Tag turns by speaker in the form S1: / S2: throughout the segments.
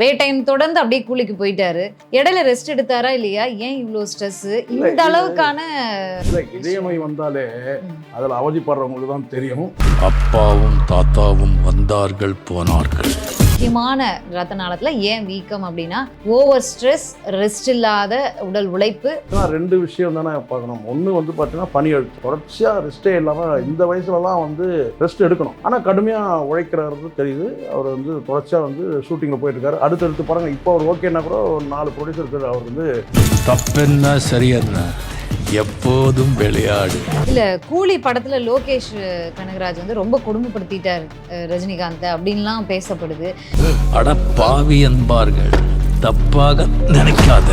S1: வேட்டையம் தொடர்ந்து அப்படியே கூலிக்கு போயிட்டாரு. இடையில ரெஸ்ட் எடுத்தாரா இல்லையா? ஏன் இவ்வளோ ஸ்ட்ரெஸ் இந்த அளவுக்கான
S2: இதய நோய் வந்தாலே. அதில் அவதிப்படுறவங்களுக்கு தான் தெரியும்.
S3: அப்பாவும் தாத்தாவும் வந்தார்கள் போனார்கள்.
S1: முக்கியமான ரத்த நாளத்துல ஏன் வீக்கம் அப்படின்னா ஓவர் ஸ்ட்ரெஸ் ரெஸ்ட் இல்லாத உடல் உழைப்பு.
S2: ரெண்டு விஷயம் தானே பார்க்கணும். ஒன்று வந்து பார்த்தீங்கன்னா பனி அழுத்தம். தொடர்ச்சியாக ரெஸ்ட்டே இல்லாமல் இந்த வயசுலலாம் வந்து ரெஸ்ட் எடுக்கணும். ஆனால் கடுமையாக உழைக்கிறது தெரியுது. அவர் வந்து தொடர்ச்சியாக வந்து ஷூட்டிங்கில் போயிட்டு இருக்காரு அடுத்தடுத்து படங்கள் இப்போ அவர் ஓகேன்னா கூட ஒரு நாலு ப்ரொடியூசர் அவர் வந்து
S3: தப்பென்ன சரியென்ன எப்போதும் விளையாடு.
S1: இல்ல கூலி படத்துல லோகேஷ் கனகராஜ் வந்து ரொம்ப கொடுமைப்படுத்திட்டார் ரஜினிகாந்தை அப்படின்லாம் பேசப்படுது.
S3: அட பாவி என்பார்கள் தப்பாக நினைக்காத.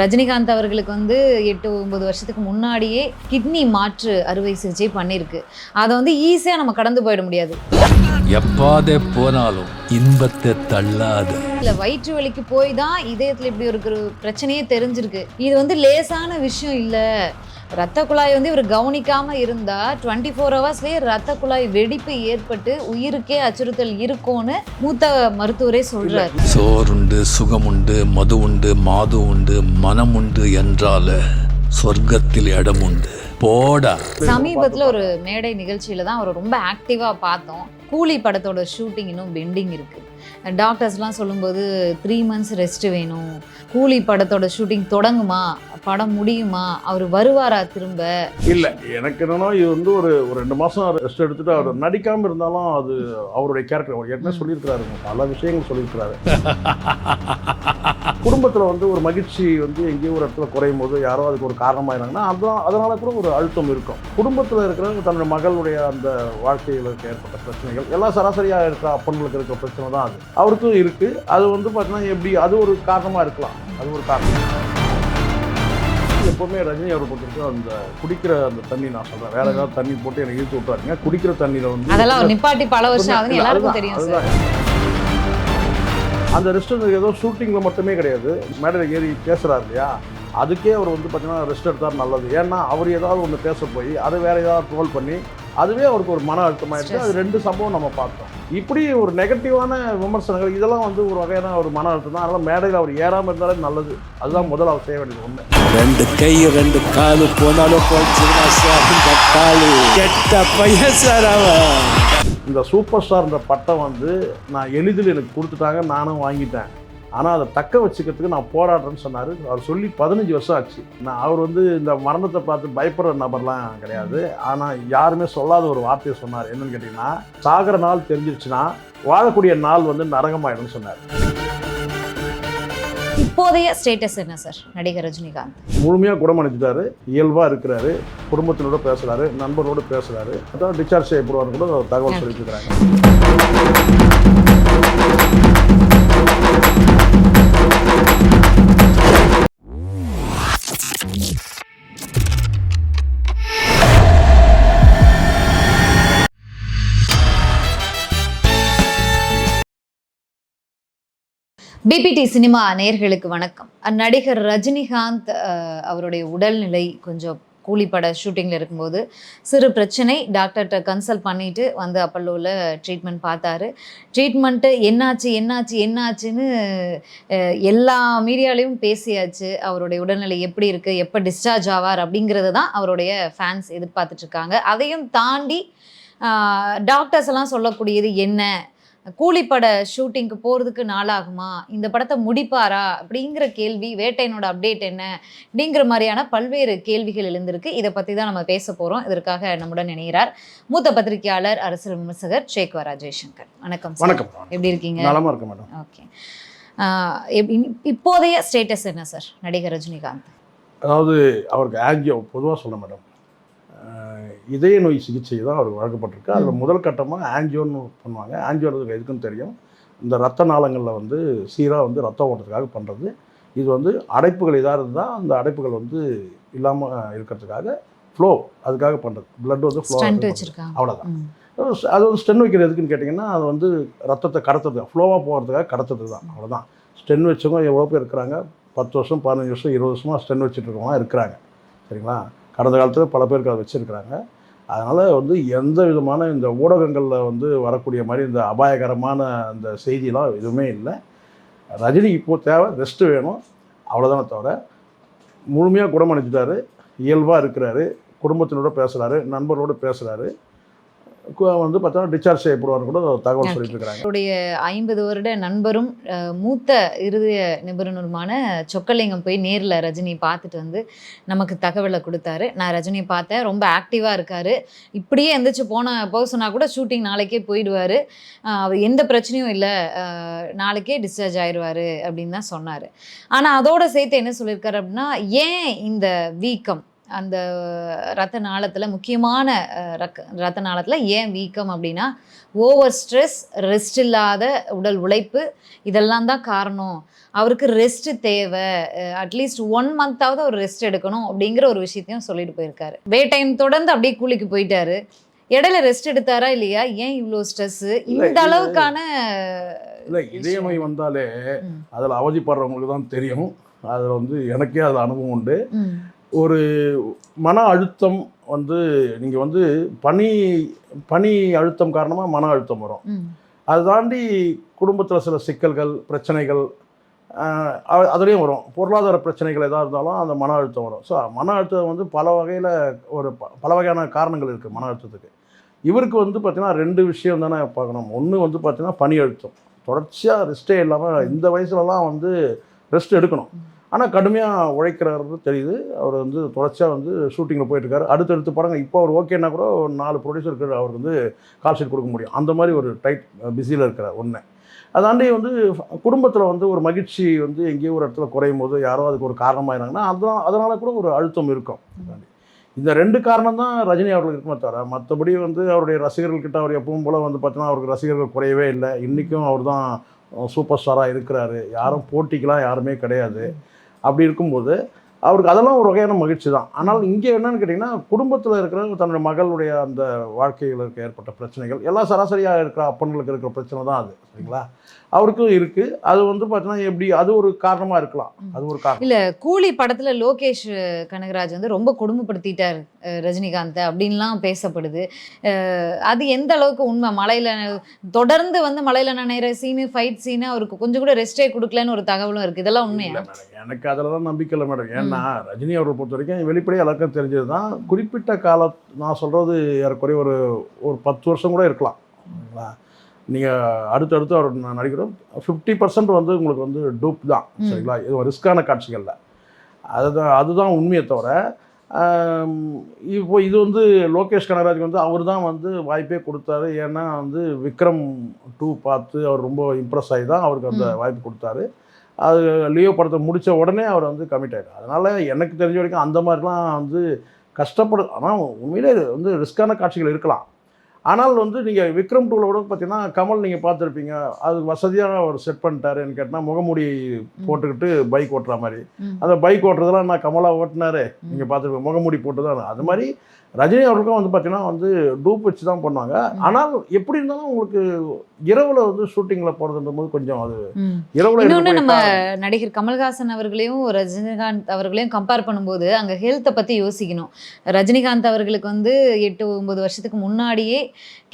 S1: ரஜினிகாந்த் அவர்களுக்கு வந்து எட்டு ஒன்பது வருஷத்துக்கு முன்னாடியே கிட்னி மாற்று அறுவை சிகிச்சை பண்ணியிருக்கு அதை வந்து ஈஸியாக நம்ம கடந்து போயிட முடியாது.
S3: எப்பாதே போனாலும் இன்பத்தை தள்ளாத.
S1: இல்லை வயிற்று வலிக்கு போய் தான் இதயத்தில் இப்படி ஒரு பிரச்சனையே தெரிஞ்சிருக்கு. இது வந்து லேசான விஷயம் இல்லை. ரத்த குழாய் வந்து இவர் கவனிக்காம இருந்தா டுவெண்ட்டி ஃபோர் ஹவர்ஸ்லேயே ரத்த குழாய் வெடிப்பு ஏற்பட்டு உயிருக்கே அச்சுறுத்தல் இருக்கும்னு மூத்த மருத்துவரே சொல்றாரு.
S3: சோறுண்டு சுகமுண்டு மது உண்டு மாது உண்டு மனம் உண்டு என்றால சொர்க்கத்தில் இடம் உண்டு போடா.
S1: சமீபத்தில் ஒரு மேடை நிகழ்ச்சியில தான் அவரை ரொம்ப ஆக்டிவாக பார்த்தோம். கூலி படத்தோட ஷூட்டிங் இன்னும் பெண்டிங் இருக்கு. டாக்டர்ஸ்லாம் சொல்லும்போது த்ரீ மந்த்ஸ் ரெஸ்ட் வேணும். கூலி படத்தோட ஷூட்டிங் தொடங்குமா? படம் முடியுமா? அவர் வருவாரா திரும்ப?
S2: இல்லை எனக்கு என்னன்னா இது வந்து ஒரு ஒரு ரெண்டு மாதம் ரெஸ்ட் எடுத்துட்டு அவர் நடிக்காமல் இருந்தாலும் அது அவருடைய கேரக்டர் அவர் ஏற்கனவே சொல்லியிருக்கிறாரு? பல விஷயங்கள் சொல்லியிருக்கிறாரு. குடும்பத்தில் வந்து ஒரு மகிழ்ச்சி வந்து எங்கேயோ ஒரு இடத்துல குறையும் போது யாரோ அதுக்கு ஒரு காரணமாயிறாங்கன்னா அதான் அதனால கூட ஒரு அழுத்தம் இருக்கும். குடும்பத்தில் இருக்கிறவங்க தன்னுடைய மகளுடைய அந்த வாழ்க்கைகளுக்கு ஏற்பட்ட பிரச்சனைகள் எல்லாம் சராசரியாக இருக்கிற அப்பன்களுக்கு இருக்கிற பிரச்சனை தான் அது. அவருக்கும் இருக்குது அது வந்து பார்த்தீங்கன்னா எப்படி அது ஒரு காரணமாக இருக்கலாம். அது ஒரு காரணம். எப்பவுமே ரஜினி அவரை பொறுத்தவரைக்கும் அந்த குடிக்கிற அந்த தண்ணி நான் சொல்றேன். வேற ஏதாவது தண்ணி போட்டு எனக்கு இழுத்து விட்டுறாருங்க குடிக்கிற தண்ணியில வந்து
S1: அதெல்லாம் நிப்பாட்டி பல வருஷம் எல்லாருக்கும் தெரியும்.
S2: அந்த ரெஸ்ட் ஏதோ ஷூட்டிங்ல மட்டுமே கிடையாது. மேடையில் ஏறி பேசுறாரு இல்லையா? அதுக்கே அவர் வந்து பார்த்தீங்கன்னா ரெஸ்ட் எடுத்தார் நல்லது. ஏன்னா அவர் ஏதாவது ஒன்று பேச போய் அதை வேற ஏதாவது ட்ரோல் பண்ணி அதுவே அவருக்கு ஒரு மன அழுத்தமாயிடுச்சு அது ரெண்டு சம்பவம் நம்ம பார்த்தோம். இப்படி ஒரு நெகட்டிவான விமர்சனங்கள் இதெல்லாம் வந்து ஒரு வகையான ஒரு மன அழுத்தம் தான். அதனால் மேடையில் அவர் ஏறாமல் இருந்தாலே நல்லது. அதுதான் முதல்ல அவர் செய்ய வேண்டியது ஒன்று
S4: ரெண்டு கை ரெண்டு காலு போனாலும் கெட்ட பையன் சார்
S2: இந்த சூப்பர் ஸ்டார்ன்ற பட்டம் வந்து நான் எளிதில் எனக்கு கொடுத்துட்டாங்க நானும் வாங்கிட்டேன். ஆனால் அதை தக்க வச்சுக்கிறதுக்கு நான் போராடுறேன்னு சொன்னார். அவர் சொல்லி பதினஞ்சு வருஷம் ஆச்சு. நான் அவர் வந்து இந்த மரணத்தை பார்த்து பயப்படுற நபர்லாம் கிடையாது. ஆனால் யாருமே சொல்லாத ஒரு வார்த்தையை சொன்னார். என்னன்னு கேட்டிங்கன்னா சாகிற நாள் தெரிஞ்சிருச்சுன்னா வாழக்கூடிய நாள் வந்து நரகமாயிடும்னு சொன்னார்.
S1: இப்போதைய ஸ்டேட்டஸ் என்ன சார் நடிகர் ரஜினிகாந்த்.
S2: முழுமையாக குணமடைஞ்சிட்டாரு இயல்பாக இருக்கிறாரு. குடும்பத்தினோட பேசுகிறாரு நண்பரோடு பேசுகிறாரு அதான் டிஸ்சார்ஜ் செய்யப்படுவார்னு கூட தகவல் சொல்லியிருக்கிறாங்க
S1: பிபிடி சினிமா நேர்களுக்கு வணக்கம். நடிகர் ரஜினிகாந்த் அவருடைய உடல்நிலை கொஞ்சம் கூலிப்பட ஷூட்டிங்கில் இருக்கும்போது சிறு பிரச்சனை. டாக்டர்கிட்ட கன்சல்ட் பண்ணிட்டு வந்து அப்பல்லோவில் ட்ரீட்மெண்ட் பார்த்தாரு. ட்ரீட்மெண்ட்டு என்னாச்சு என்னாச்சு என்னாச்சுன்னு எல்லா மீடியாலையும் பேசியாச்சு. அவருடைய உடல்நிலை எப்படி இருக்குது எப்போ டிஸ்சார்ஜ் ஆவார் அப்படிங்கிறது தான் அவருடைய ஃபேன்ஸ் எதிர்பார்த்துட்ருக்காங்க அதையும் தாண்டி டாக்டர்ஸ் எல்லாம் சொல்லக்கூடியது என்ன கூலிப்பட ஷூட்டிங்க்கு போகிறதுக்கு நாளாகுமா? இந்த படத்தை முடிப்பாரா? அப்படிங்கிற கேள்வி வேட்டையனோட அப்டேட் என்ன? அப்படிங்கிற மாதிரியான பல்வேறு கேள்விகள் எழுந்திருக்கு. இதை பற்றி தான் நம்ம பேச போகிறோம் இதற்காக நம்முடன் இணைகிறார் மூத்த பத்திரிகையாளர் அரசியல் விமர்சகர் சேக்வரா ஜெய்சங்கர் வணக்கம்.
S2: வணக்கம்.
S1: எப்படி இருக்கீங்க?
S2: நலமாக இருக்க மேடம்.
S1: ஓகே. இப்போதைய ஸ்டேட்டஸ் என்ன சார்? நடிகர் ரஜினிகாந்த்.
S2: அதாவது அவருக்கு ஆஞ்சியோ பொதுவாக சொல்ல மேடம். இதய நோய் சிகிச்சை தான் அவருக்கு வழங்கப்பட்டிருக்கு. அதில் முதல் கட்டமாக ஆஞ்சியோன்னு பண்ணுவாங்க. ஆஞ்சியோன்றது எதுக்குன்னு தெரியும்? இந்த ரத்த நாளங்களில் வந்து சீராக வந்து ரத்த ஓட்டத்துக்காக பண்ணுறது இது வந்து அடைப்புகள் இதாக இருந்தால் அந்த அடைப்புகள் வந்து இல்லாமல் இருக்கிறதுக்காக ஃப்ளோ அதுக்காக பண்ணுறது பிளட் வந்து ஃப்ளோ அவ்வளோதான். அது வந்து ஸ்டென் வைக்கிறது எதுக்குன்னு கேட்டிங்கன்னா அது வந்து ரத்தத்தை கடத்துறது ஃப்ளோவாக போகிறதுக்காக கடத்துறது தான். அவ்வளோதான் ஸ்டென் வச்சவங்க எவ்வளோ பேர் இருக்கிறாங்க? பத்து வருஷம் பதினஞ்சு வருஷம் இருபது வருஷமாக ஸ்டென் வச்சுட்டு இருக்கவங்க இருக்கிறாங்க. சரிங்களா? கடந்த காலத்தில் பல பேருக்கு அதை வச்சுருக்கிறாங்க. அதனால் வந்து எந்த விதமான இந்த ஊடகங்களில் வந்து வரக்கூடிய மாதிரி இந்த அபாயகரமான அந்த செய்திலாம் எதுவுமே இல்லை. ரஜினிக்கு இப்போ தேவை ரெஸ்ட்டு வேணும் அவ்வளோதானே தவிர முழுமையாக குணமடைஞ்சிட்டாரு இயல்பாக இருக்கிறாரு குடும்பத்தினோட பேசுகிறாரு நண்பரோடு பேசுகிறாரு வந்து பார்த்தா டிஸ்சார்ஜ் செய்யப்படுவார்னு கூட தகவல் சொல்லிட்டு இருக்கிறாங்க
S1: அவருடைய ஐம்பது வருட நண்பரும் மூத்த இருதய நிபுணருமான சொக்கலிங்கம் போய் நேரில் ரஜினி பார்த்துட்டு வந்து நமக்கு தகவலை கொடுத்தாரு. நான் ரஜினியை பார்த்தேன். ரொம்ப ஆக்டிவாக இருக்காரு. இப்படியே எந்திரிச்சு போன போக சொன்னால் கூட ஷூட்டிங் நாளைக்கே போயிடுவார். அவர் எந்த பிரச்சனையும் இல்லை. நாளைக்கே டிஸ்சார்ஜ் ஆயிடுவார் அப்படின்னு தான் சொன்னார். ஆனால் அதோட சேர்த்து என்ன சொல்லியிருக்காரு அப்படின்னா ஏன் இந்த வீக்கம்? அந்த ரத்த நாளத்தில் முக்கியமான ரக்க ரத்த நாளத்தில் ஏன் வீக்கம் அப்படின்னா ஓவர் ஸ்ட்ரெஸ் ரெஸ்ட் இல்லாத உடல் உழைப்பு இதெல்லாம் தான் காரணம். அவருக்கு ரெஸ்ட் தேவை. அட்லீஸ்ட் ஒன் மந்த்தாவது அவர் ரெஸ்ட் எடுக்கணும் அப்படிங்கிற ஒரு விஷயத்தையும் சொல்லிட்டு போயிருக்காரு. வே டைம் தொடர்ந்து அப்படியே கூலிக்கு போயிட்டாரு. இடையில ரெஸ்ட் எடுத்தாரா இல்லையா? ஏன் இவ்வளோ ஸ்ட்ரெஸ் இந்த அளவுக்கான
S2: இல்லை இதய நோய் வந்தாலே. அதில் அவதிப்படுறவங்களுக்கு தான் தெரியும். அதில் வந்து எனக்கே அதில் அனுபவம் உண்டு. ஒரு மன அழுத்தம் வந்து நீங்கள் வந்து பனி பனி அழுத்தம் காரணமாக மன அழுத்தம் வரும். அதை தாண்டி குடும்பத்தில் சில சிக்கல்கள் பிரச்சனைகள் அதுலேயும் வரும். பொருளாதார பிரச்சனைகள் எதாக இருந்தாலும் அந்த மன அழுத்தம் வரும். ஸோ மன அழுத்தம் வந்து பல வகையில் ஒரு பல வகையான காரணங்கள் இருக்குது மன அழுத்தத்துக்கு. இவருக்கு வந்து பார்த்திங்கன்னா ரெண்டு விஷயம் தானே பார்க்கணும். ஒன்று வந்து பார்த்திங்கன்னா பனி அழுத்தம். தொடர்ச்சியாக ரெஸ்ட்டே இல்லாமல் இந்த வயசுலலாம் வந்து ரெஸ்ட் எடுக்கணும். ஆனால் கடுமையாக உழைக்கிறாரு தெரியுது. அவர் வந்து தொடர்ச்சியாக வந்து ஷூட்டிங்கில் போயிட்டுருக்காரு. அடுத்தடுத்து படங்கள் இப்போ அவர் ஓகேன்னா கூட ஒரு நாலு ப்ரொடியூசருக்கு அவருக்கு வந்து கால் ஷீட் கொடுக்க முடியும். அந்த மாதிரி ஒரு டைட் பிஸியில் இருக்கிறார் ஒன்று அதாண்டி வந்து குடும்பத்தில் வந்து ஒரு மகிழ்ச்சி வந்து எங்கேயோ ஒரு இடத்துல குறையும் போது யாரோ அதுக்கு ஒரு காரணமாயிறாங்கன்னா அதனால் அதனால் கூட ஒரு அழுத்தம் இருக்கும். இந்த ரெண்டு காரணம் தான் ரஜினி அவர்களுக்கு இருக்குமே தவிர மற்றபடி வந்து அவருடைய ரசிகர்கள்கிட்ட அவர் எப்பவும் போல் வந்து பார்த்தீங்கன்னா அவருக்கு ரசிகர்கள் குறையவே இல்லை. இன்றைக்கும் அவர் தான் சூப்பர் ஸ்டாராக இருக்கிறாரு. யாரும் போட்டிக்கெலாம் யாருமே கிடையாது. அப்படி இருக்கும்போது அவருக்கு அதெல்லாம் ஒரு வகையான மகிழ்ச்சி தான். ஆனால் இங்கே என்னன்னு கேட்டிங்கன்னா குடும்பத்தில் இருக்கிற தன்னுடைய மகளுடைய அந்த வாழ்க்கைகளுக்கு ஏற்பட்ட பிரச்சனைகள் எல்லாம் சராசரியாக இருக்கிற அப்பன்களுக்கு இருக்கிற பிரச்சனை தான் அது சரிங்களா? அவருக்கும் இருக்குது அது வந்து பார்த்தீங்கன்னா எப்படி அது ஒரு காரணமாக இருக்கலாம். அது ஒரு காரணம்.
S1: இல்ல கூலி படத்துல லோகேஷ் கனகராஜ் வந்து ரொம்ப கொடுமைப்படுத்திட்டார் ரஜினிகாந்தை அப்படின்லாம் பேசப்படுது. அது எந்த அளவுக்கு உண்மை? மலையில தொடர்ந்து வந்து மலையில நனைகிற சீனு ஃபைட் சீனு அவருக்கு கொஞ்சம் கூட ரெஸ்டே கொடுக்கலன்னு ஒரு தகவலும் இருக்கு. இதெல்லாம் உண்மையா?
S2: எனக்கு அதில் தான் நம்பிக்கை இல்லை மேடம் ஏன்னா ரஜினி அவரை பொறுத்த வரைக்கும் வெளிப்படையாக எல்லாருக்கும் தெரிஞ்சது தான் குறிப்பிட்ட கால நான் சொல்கிறது ஏறக்குறைய ஒரு ஒரு பத்து வருஷம் கூட இருக்கலாம். நீங்கள் அடுத்தடுத்து அவர் நான் நடிக்கிறோம். ஃபிஃப்டி பர்சன்ட் வந்து உங்களுக்கு வந்து டூப் தான். சரிங்களா? இது ரிஸ்க்கான காட்சிகளில். அதுதான் அதுதான் உண்மையை தவிர இப்போ இது வந்து லோகேஷ் கனகராஜ் வந்து அவர் தான் வந்து வாய்ப்பே கொடுத்தாரு. ஏன்னா வந்து விக்ரம் டூ பார்த்து அவர் ரொம்ப இம்ப்ரெஸ் ஆகி தான் அவருக்கு அந்த. வாய்ப்பு கொடுத்தாரு. அது லியோ படத்தை முடித்த உடனே அவர் வந்து கமிட் ஆயிட்டார். அதனால் எனக்கு தெரிஞ்ச வரைக்கும் அந்த மாதிரிலாம் வந்து கஷ்டப்படு ஆனால் உண்மையிலே வந்து ரிஸ்க்கான காட்சிகள் இருக்கலாம். ஆனால் வந்து நீங்கள் விக்ரம் டூவில் கூட பார்த்தீங்கன்னா கமல் நீங்கள் பார்த்துருப்பீங்க. அது வசதியாக அவர் செட் பண்ணிட்டாருன்னு கேட்டால் முகமூடி போட்டுக்கிட்டு பைக் ஓட்டுற மாதிரி. அந்த பைக் ஓட்டுறதெல்லாம் நான் கமலா ஓட்டினாரு. நீங்கள் பார்த்துருப்பீங்க. முகமூடி போட்டு தான் அது மாதிரி ரஜினி அவர்களுக்கும் வந்து பார்த்தீங்கன்னா வந்து டூப் வச்சு தான் பண்ணுவாங்க ஆனால் எப்படி இருந்தாலும் உங்களுக்கு இரவில் வந்து ஷூட்டிங்கில் போகிறதுன்ற போது கொஞ்சம் அது. இரவில்
S1: இன்னொன்னு நம்ம நடிகர் கமல்ஹாசன் அவர்களையும் ரஜினிகாந்த் அவர்களையும் கம்பேர் பண்ணும்போது அங்க ஹெல்த்தை பத்தி யோசிக்கணும். ரஜினிகாந்த் அவர்களுக்கு வந்து எட்டு ஒன்பது வருஷத்துக்கு முன்னாடியே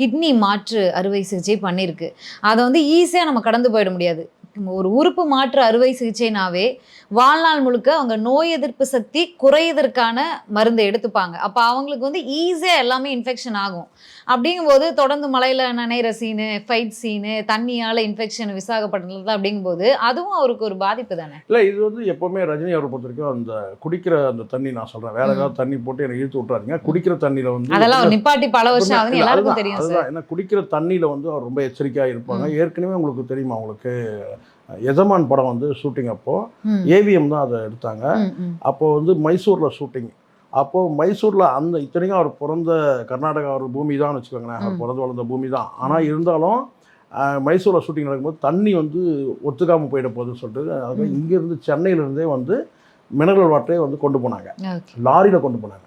S1: கிட்னி மாற்று அறுவை சிகிச்சை பண்ணியிருக்கு அதை வந்து ஈஸியா நம்ம கடந்து போயிட முடியாது. ஒரு உறுப்பு மாற்று அறுவை சிகிச்சைனாவே வாழ்நாள் முழுக்க அவங்க நோய் எதிர்ப்பு சக்தி குறையதற்கான மருந்தை எடுத்துப்பாங்க. அப்போ அவங்களுக்கு வந்து ஈஸியாக எல்லாமே இன்ஃபெக்ஷன் ஆகும். அப்படிங்கும்போது தொடர்ந்து மலையில் நனைகிற சீனு ஃபைட் சீனு தண்ணியால் இன்ஃபெக்ஷன் விசாகப்பட்டது அப்படிங்கும்போது அதுவும் அவருக்கு ஒரு பாதிப்பு தானே?
S2: இல்லை இது வந்து எப்போவுமே ரஜினி அவரை பொறுத்த வரைக்கும் அந்த குடிக்கிற அந்த தண்ணி நான் சொல்கிறேன் வேற ஏதாவது தண்ணி போட்டு எனக்கு இழுத்து விட்றாதீங்க குடிக்கிற தண்ணியில் வந்து
S1: அதெல்லாம் நிப்பாட்டி பல வருஷம்
S2: இல்ல,
S1: எல்லாருக்கும் தெரியும் சார்
S2: அதுதான் ஏன்னா குடிக்கிற தண்ணியில் வந்து அவர் ரொம்ப எச்சரிக்கையாக இருப்பாங்க. ஏற்கனவே உங்களுக்கு தெரியுமா உங்களுக்கு எஜமான் படம் வந்து ஷூட்டிங் அப்போது
S1: ம்,
S2: ஏவிஎம் தான் அதை எடுத்தாங்க. அப்போது வந்து மைசூரில் ஷூட்டிங் அப்போது மைசூரில் அந்த இத்தனைக்கும் அவர் பிறந்த கர்நாடகா ஒரு பூமி தான் வச்சுக்கோங்களேன் அவர். பிறந்து வளர்ந்த பூமி தான் ஆனால் இருந்தாலும் மைசூரில் ஷூட்டிங் நடக்கும்போது தண்ணி வந்து ஒத்துக்காமல் போயிட போகுதுன்னு சொல்லிட்டு அது
S1: ம்.
S2: இங்கேருந்து சென்னையிலேருந்தே வந்து மினரல் வாட்டரே வந்து கொண்டு போனாங்க. லாரியில் கொண்டு போனாங்க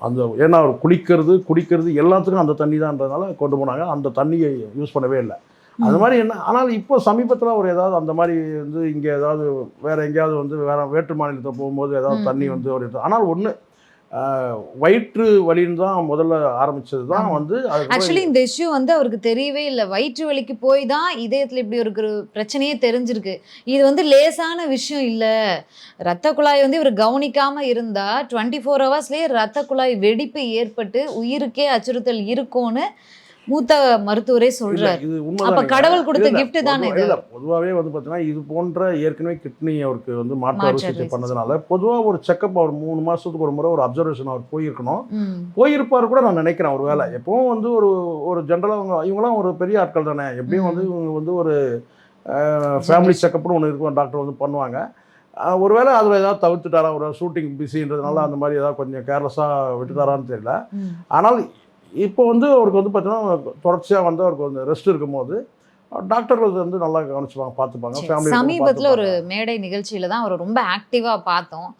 S2: அந்த ஏன்னா அவர் குளிக்கிறது குடிக்கிறது எல்லாத்துக்கும் அந்த தண்ணி தான்றதுனால கொண்டு போனாங்க அந்த தண்ணியை யூஸ் பண்ணவே இல்லை அது மாதிரி என்ன ஆனால் இப்போ சமீபத்தில் ஒரு ஏதாவது அந்த மாதிரி வந்து இங்கே ஏதாவது வேற எங்கேயாவது வந்து வேற வேற்று மாநிலத்தில் போகும்போது ஏதாவது தண்ணி. வந்து ஒரு ஆனால் ஒன்று வயிற்று வலின்னு தான் முதல்ல ஆரம்பிச்சது தான். வந்து
S1: ஆக்சுவலி இந்த இஷ்யூ வந்து அவருக்கு தெரியவே இல்லை. வயிற்று வலிக்கு போய் தான் இதயத்தில் இப்படி ஒரு பிரச்சனையே தெரிஞ்சிருக்கு. இது வந்து லேசான விஷயம் இல்லை. ரத்த குழாய் வந்து இவர் கவனிக்காம இருந்தா டுவெண்ட்டி ஃபோர் ஹவர்ஸ்லேயே ரத்த குழாய் வெடிப்பு ஏற்பட்டு உயிருக்கே அச்சுறுத்தல் இருக்கும்னு மூத்த மருத்துவரே சொல்றாரு. அப்ப. கடவுள் கொடுத்த gift தானே?
S2: இல்ல பொதுவாகவே வந்து பார்த்தீங்கன்னா இது போன்ற ஏற்கனவே கிட்னி அவருக்கு வந்து மாற்று அறுவை சிகிச்சை பண்ணதுனால பொதுவாக ஒரு செக்கப் அவர் மூணு மாசத்துக்கு ஒரு முறை ஒரு அப்சர்வேஷன் அவர் போயிருக்கணும். போயிருப்பார் கூட நான் நினைக்கிறேன் ஒரு வேலை எப்பவும் வந்து ஒரு ஒரு ஜென்ரலாக அவங்க இவங்களாம் ஒரு பெரிய ஆட்கள் தானே. எப்படியும் வந்து இவங்க வந்து ஒரு ஃபேமிலி செக்கப்னு ஒன்று இருக்கும் டாக்டர் வந்து பண்ணுவாங்க. ஒருவேளை அதில் ஏதாவது தவிர்த்துட்டாரா ஒரு ஷூட்டிங் பிஸின்றதுனால அந்த மாதிரி ஏதாவது கொஞ்சம் கேர்லெஸ்ஸாக விட்டுட்டாரான்னு தெரியல. ஆனால் இப்போ வந்து அவருக்கு வந்து பார்த்தீங்கன்னா தொடர்ச்சியாக வந்து அவருக்கு வந்து ரெஸ்ட் இருக்கும்போது டாக்டர்கள் வந்து நல்லா கவனிச்சுப்பாங்க பார்த்துப்பாங்க
S1: சமீபத்துல ஒரு மேடை நிகழ்ச்சியில தான் அவரை ரொம்ப ஆக்டிவா பார்த்தோம்.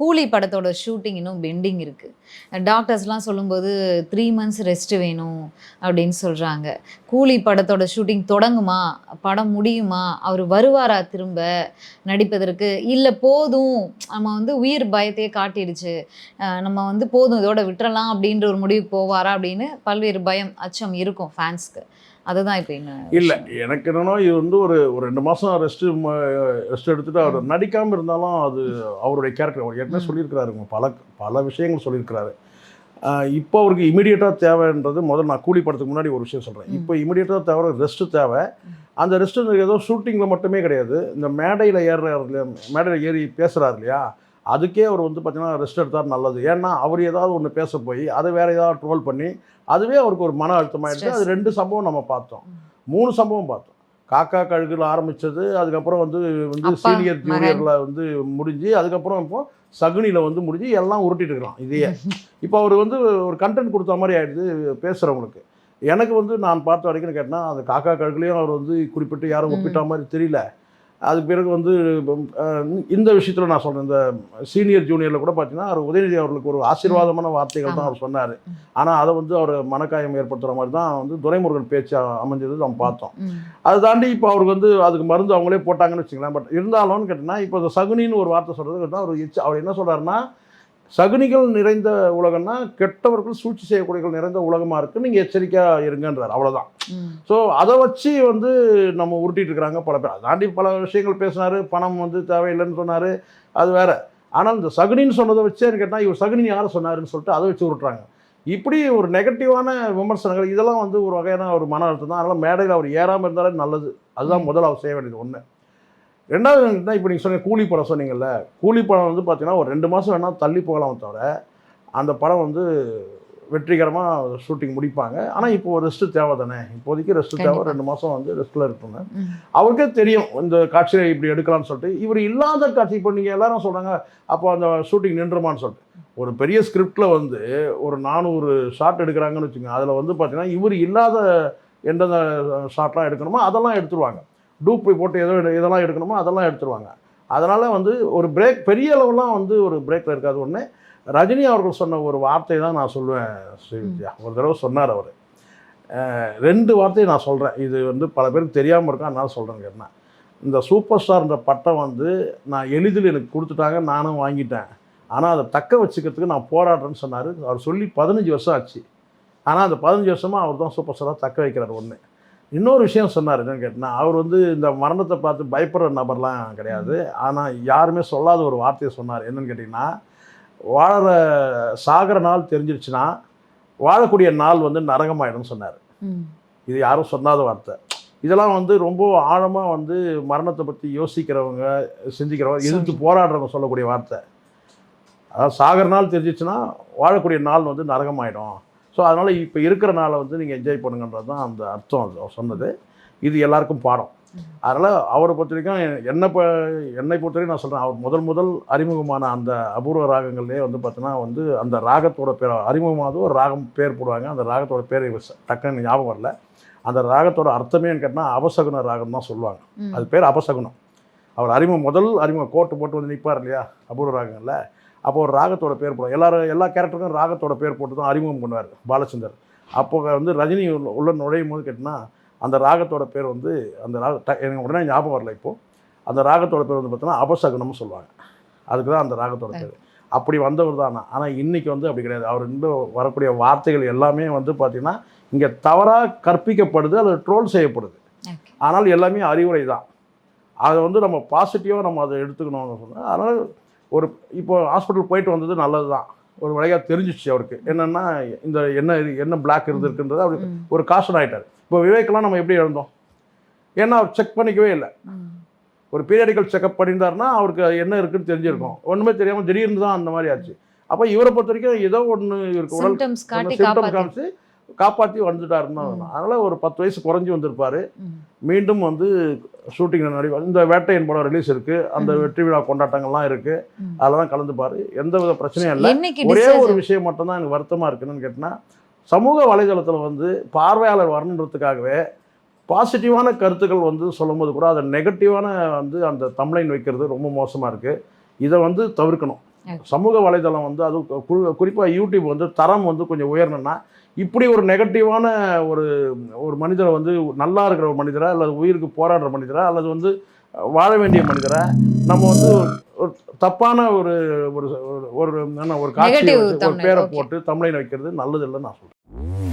S1: கூலி படத்தோட ஷூட்டிங் இன்னும் பெண்டிங் இருக்குது டாக்டர்ஸ்லாம் சொல்லும்போது த்ரீ மந்த்ஸ் ரெஸ்ட் வேணும் அப்படின்னு சொல்கிறாங்க கூலி படத்தோட ஷூட்டிங் தொடங்குமா? படம் முடியுமா? அவர் வருவாரா திரும்ப? நடிப்பதற்கு? இல்லை போதும். நம்ம வந்து உயிர் பயத்தையே காட்டிடுச்சு. நம்ம வந்து போதும் இதோட விட்டுறலாம் அப்படின்ற ஒரு முடிவு போவாரா அப்படின்னு பல்வேறு பயம் அச்சம் இருக்கும் ஃபேன்ஸ்க்கு அதுதான் இப்போ என்ன
S2: இல்லை எனக்கு என்னன்னா இது வந்து ஒரு ஒரு ரெண்டு மாதம் ரெஸ்ட்டு ரெஸ்ட் எடுத்துட்டு அவர் நடிக்காமல் இருந்தாலும் அது அவருடைய கேரக்டர் அவர் ஏற்கனவே. சொல்லியிருக்கிறாருங்க பல பல விஷயங்கள் சொல்லியிருக்கிறாரு. இப்போ அவருக்கு இமீடியட்டாக தேவைன்றது முதல்ல நான் கூலி படத்துக்கு முன்னாடி ஒரு விஷயம் சொல்கிறேன். இப்போ இமீடியட்டாக தேவை ரெஸ்ட்டு தேவை. அந்த ரெஸ்ட்டு ஏதோ ஷூட்டிங்கில் மட்டுமே கிடையாது. இந்த மேடையில் ஏறுறாரு இல்லையா மேடையில் ஏறி பேசுகிறாரு இல்லையா அதுக்கே அவர் வந்து பார்த்தீங்கன்னா ரெஸ்ட் எடுத்தார் நல்லது. ஏன்னா அவர் ஏதாவது ஒன்று பேச போய் அதை வேற ஏதாவது ட்ரோல் பண்ணி அதுவே அவருக்கு ஒரு மன அழுத்தமாயிடுச்சு.
S1: Stress.
S2: அது ரெண்டு சம்பவம் நம்ம பார்த்தோம். மூணு சம்பவம் பார்த்தோம். காக்கா கழுகுல ஆரம்பிச்சது அதுக்கப்புறம் வந்து வந்து சீனியர். ஜூனியர்ல வந்து முடிஞ்சு அதுக்கப்புறம் இப்போ சகுனியில் வந்து முடிஞ்சு எல்லாம் உருட்டிட்டு இருக்கலாம் இதையே. இப்போ அவர் வந்து ஒரு கண்டென்ட் கொடுத்த மாதிரி ஆயிடுது பேசுகிறவங்களுக்கு எனக்கு வந்து நான் பார்த்த வரைக்கும் கேட்டேன்னா அந்த காக்கா கழுகுலையும் அவர் வந்து குறிப்பிட்டு யாரும். ஒப்பிட்ட மாதிரி தெரியல. அதுக்கு பிறகு வந்து இந்த விஷயத்தில் நான் சொல்கிறேன் இந்த சீனியர் ஜூனியரில் கூட பார்த்தீங்கன்னா அவர் உதயநிதி அவர்களுக்கு ஒரு ஆசீர்வாதமான வார்த்தைகள் தான். அவர் சொன்னார். ஆனால் அதை வந்து அவர் மனக்காயம் ஏற்படுத்துகிற மாதிரி தான் வந்து துரைமுருகன் பேச்சு அமைஞ்சது நம்ம பார்த்தோம். அதை தாண்டி இப்போ அவருக்கு வந்து அதுக்கு மருந்து அவங்களே போட்டாங்கன்னு வச்சுங்களேன் பட் இருந்தாலும்னு கேட்டிங்கன்னா இப்போ இந்த சகுனின்னு ஒரு வார்த்தை சொல்கிறது கேட்டால் அவர் அவர் என்ன சொல்றாருன்னா சகுனிகள் நிறைந்த உலகம்னா கெட்டவர்கள் சூழ்ச்சி செய்யக்கூடியவர்கள் நிறைந்த உலகமாக இருக்குது நீங்கள் எச்சரிக்கையாக இருங்கன்றார். அவ்வளோதான். ஸோ அதை வச்சு வந்து நம்ம உருட்டிட்டு இருக்கிறாங்க பல பேர். அதை தாண்டி பல விஷயங்கள் பேசினார். பணம் வந்து தேவையில்லைன்னு சொன்னார். அது வேற. ஆனால் இந்த சகுனின்னு சொன்னதை வச்சே கேட்டால் இவர் சகுனி யார் சொன்னாருன்னு சொல்லிட்டு அதை வச்சு உருட்டுறாங்க. இப்படி ஒரு நெகட்டிவான விமர்சனங்கள் இதெல்லாம் வந்து ஒரு வகையான ஒரு மன அழுத்தம் தான். அதனால் மேடையில் அவர் ஏறாமல் இருந்தாலே நல்லது. அதுதான் முதல்ல அவர் செய்ய வேண்டியது ஒன்று ரெண்டாவது என்னன்னா இப்போ நீங்கள் சொன்னீங்க கூலி படம் சொன்னீங்கல்ல கூலி படம் வந்து பார்த்தீங்கன்னா ஒரு ரெண்டு மாதம் வேணால் தள்ளி போகலாம் தவிர அந்த படம் வந்து வெற்றிகரமாக ஷூட்டிங் முடிப்பாங்க. ஆனால் இப்போ ஒரு ரெஸ்ட்டு தேவை தானே இப்போதைக்கு ரெஸ்ட்டு தேவை. ரெண்டு மாதம் வந்து ரெஸ்ட்டில்
S1: ம்.
S2: அவருக்கே தெரியும் இந்த காட்சியை இப்படி எடுக்கலாம்னு சொல்லிட்டு. இவர் இல்லாத காட்சி இப்போ நீங்கள் எல்லாரும் சொல்கிறாங்க அப்போ அந்த ஷூட்டிங் நின்றுமான்னு சொல்லிட்டு. ஒரு பெரிய ஸ்கிரிப்டில் வந்து ஒரு நானூறு ஷாட் எடுக்கிறாங்கன்னு வச்சுக்கோங்க. அதில் வந்து பார்த்தீங்கன்னா இவர் இல்லாத எந்தெந்த ஷாட்லாம் எடுக்கணுமோ அதெல்லாம் எடுத்துருவாங்க. டூப் போட்டு எதோ எடு- இதெல்லாம் எடுக்கணுமோ அதெல்லாம் எடுத்துருவாங்க. அதனால் வந்து ஒரு பிரேக் பெரிய அளவுலாம் வந்து ஒரு பிரேக்கில் இருக்காது. ஒன்று ரஜினி அவர்கள் சொன்ன ஒரு வார்த்தை தான் நான் சொல்லுவேன் ஸ்ரீவித்யா. ஒரு தடவை சொன்னார் அவர். ரெண்டு வார்த்தையை நான் சொல்கிறேன் இது வந்து பல பேருக்கு தெரியாமல் இருக்கும் அதனால சொல்கிறேங்க என்ன இந்த சூப்பர் ஸ்டார்ன்ற பட்டம் வந்து நான் எளிதில் எனக்கு கொடுத்துட்டாங்க நானும் வாங்கிட்டேன். ஆனால் அதை தக்க வச்சுக்கிறதுக்கு நான் போராடுறேன்னு சொன்னார். அவர் சொல்லி பதினஞ்சு வருஷம் ஆச்சு. ஆனால் அந்த பதினஞ்சு வருஷமாக அவர் தான் சூப்பர் ஸ்டாராக தக்க வைக்கிறார் ஒன்று இன்னொரு விஷயம் சொன்னார் என்னன்னு கேட்டினா அவர் வந்து இந்த மரணத்தை பார்த்து பயப்படுற நபர்லாம் கிடையாது. ஆனால் யாருமே சொல்லாத ஒரு வார்த்தையை சொன்னார். என்னன்னு கேட்டிங்கன்னா வாழற சாகிற நாள் தெரிஞ்சிருச்சுன்னா வாழக்கூடிய நாள் வந்து நரகமாயிடும்னு சொன்னார். இது யாரும் சொன்னாத வார்த்தை. இதெல்லாம் வந்து ரொம்ப ஆழமாக வந்து மரணத்தை பற்றி யோசிக்கிறவங்க சிந்திக்கிறவங்க எதிர்த்து போராடுறவங்க சொல்லக்கூடிய வார்த்தை. அதாவது சாகிற நாள் தெரிஞ்சிச்சுன்னா வாழக்கூடிய நாள் வந்து நரகமாயிடும். ஸோ அதனால் இப்போ இருக்கிற நாளை வந்து நீங்கள் என்ஜாய் பண்ணுங்கன்றது தான் அந்த அர்த்தம். அது சொன்னது. இது எல்லாருக்கும் பாடம். அதனால் அவரை பொறுத்த வரைக்கும் என்னை இப்போ என்னை பொறுத்த வரைக்கும் நான் சொல்கிறேன் அவர் முதல் முதல் அறிமுகமான அந்த அபூர்வ ராகங்கள்லேயே வந்து பார்த்தீங்கன்னா வந்து அந்த ராகத்தோட பேர் அறிமுகமாவது ஒரு ராகம் பேர் போடுவாங்க. அந்த ராகத்தோட பேர் டக்குன்னு ஞாபகம் வரல. அந்த ராகத்தோட அர்த்தமேன்னு கேட்டால் அபசகுன ராகம் தான் சொல்லுவாங்க. அது பேர் அபசகுனம். அவர் அறிமுகம் முதல் அறிமுகம் கோட்டு போட்டு வந்து நிற்பார் இல்லையா? அபூர்வ ராகங்கள்ல. அப்போ ஒரு ராகத்தோட பேர் போடுவோம் எல்லாரும் எல்லா கேரக்டருக்கும் ராகத்தோட பேர் போட்டு தான் அறிமுகம் பண்ணுவார் பாலச்சந்தர் அப்போ வந்து ரஜினி உள்ள- உள்ள நுழையும் போது கேட்டினா அந்த ராகத்தோட பேர் வந்து அந்த ராக எனக்கு உடனே ஞாபகம் வரல இப்போது அந்த ராகத்தோட பேர் வந்து பார்த்தோன்னா அபசகுனம்னு சொல்லுவாங்க. அதுக்கு தான் அந்த ராகத்தோட பேர். அப்படி வந்தவர் தான் ஆனால் இன்னைக்கு வந்து அப்படி கிடையாது. அவர் இன்னும் வரக்கூடிய வார்த்தைகள் எல்லாமே வந்து பார்த்திங்கன்னா இங்கே தவறாக கற்பிக்கப்படுது அது ட்ரோல் செய்யப்படுது. ஆனால் எல்லாமே அறிவுரை தான். அதை வந்து நம்ம பாசிட்டிவாக நம்ம அதை எடுத்துக்கணும்னு சொன்னால் அதனால் ஒரு இப்போ ஹாஸ்பிட்டல் போயிட்டு வந்தது நல்லது தான் ஒரு வழியாக தெரிஞ்சிச்சு அவருக்கு. என்னென்னா இந்த என்ன என்ன பிளாக் இருந்திருக்குன்றது அவருக்கு. ஒரு காஷன் ஆகிட்டார் இப்போ விவேக்கெல்லாம் நம்ம எப்படி எழுந்தோம்? ஏன்னா அவர் செக் பண்ணிக்கவே இல்லை. ஒரு பீரியாடிக்கல் செக்அப் பண்ணியிருந்தாருன்னா அவருக்கு என்ன இருக்குன்னு தெரிஞ்சிருக்கும். ஒன்றுமே தெரியாமல் திடீர்னு தான் அந்த மாதிரி ஆச்சு. அப்போ இவரை பொறுத்த வரைக்கும் ஏதோ ஒன்று இருக்கு. உடல் சிம்டம் காமிச்சு காப்பாற்றி வந்துட்டாருன்னு. அதனால் ஒரு பத்து வயசு குறைஞ்சி வந்திருப்பாரு. மீண்டும் வந்து ஷூட்டிங் நடி இந்த வேட்டையன் படம் ரிலீஸ் இருக்கு அந்த. வெற்றி விழா கொண்டாட்டங்கள்லாம் இருக்கு. அதெல்லாம் கலந்துப்பாரு எந்த வித பிரச்சனையும் இல்லை ஒரே ஒரு விஷயம் மட்டும்தான் எனக்கு வருத்தமாக இருக்குன்னு கேட்டினா சமூக வலைதளத்தில் வந்து பார்வையாளர் வரணுன்றதுக்காகவே பாசிட்டிவான கருத்துக்கள் வந்து சொல்லும்போது கூட அதை நெகட்டிவான வந்து அந்த தம்ப்லைன் வைக்கிறது ரொம்ப மோசமாக இருக்குது இதை வந்து தவிர்க்கணும். சமூக வலைதளம் வந்து அது குறிப்பாக யூடியூப் வந்து தரம் வந்து கொஞ்சம் உயரணும்னா இப்படி ஒரு நெகட்டிவான ஒரு ஒரு மனிதரை வந்து நல்லா இருக்கிற ஒரு மனிதரா அல்லது உயிருக்கு போராடுற மனிதரா அல்லது வந்து வாழ வேண்டிய மனிதரா நம்ம வந்து ஒரு தப்பான ஒரு ஒரு ஒரு- என்ன ஒரு காட்சி
S1: Negative
S2: வச்சு, ஒரு பேரை. போட்டு தமிழை வைக்கிறது நல்லது இல்லைன்னு நான் சொல்றேன்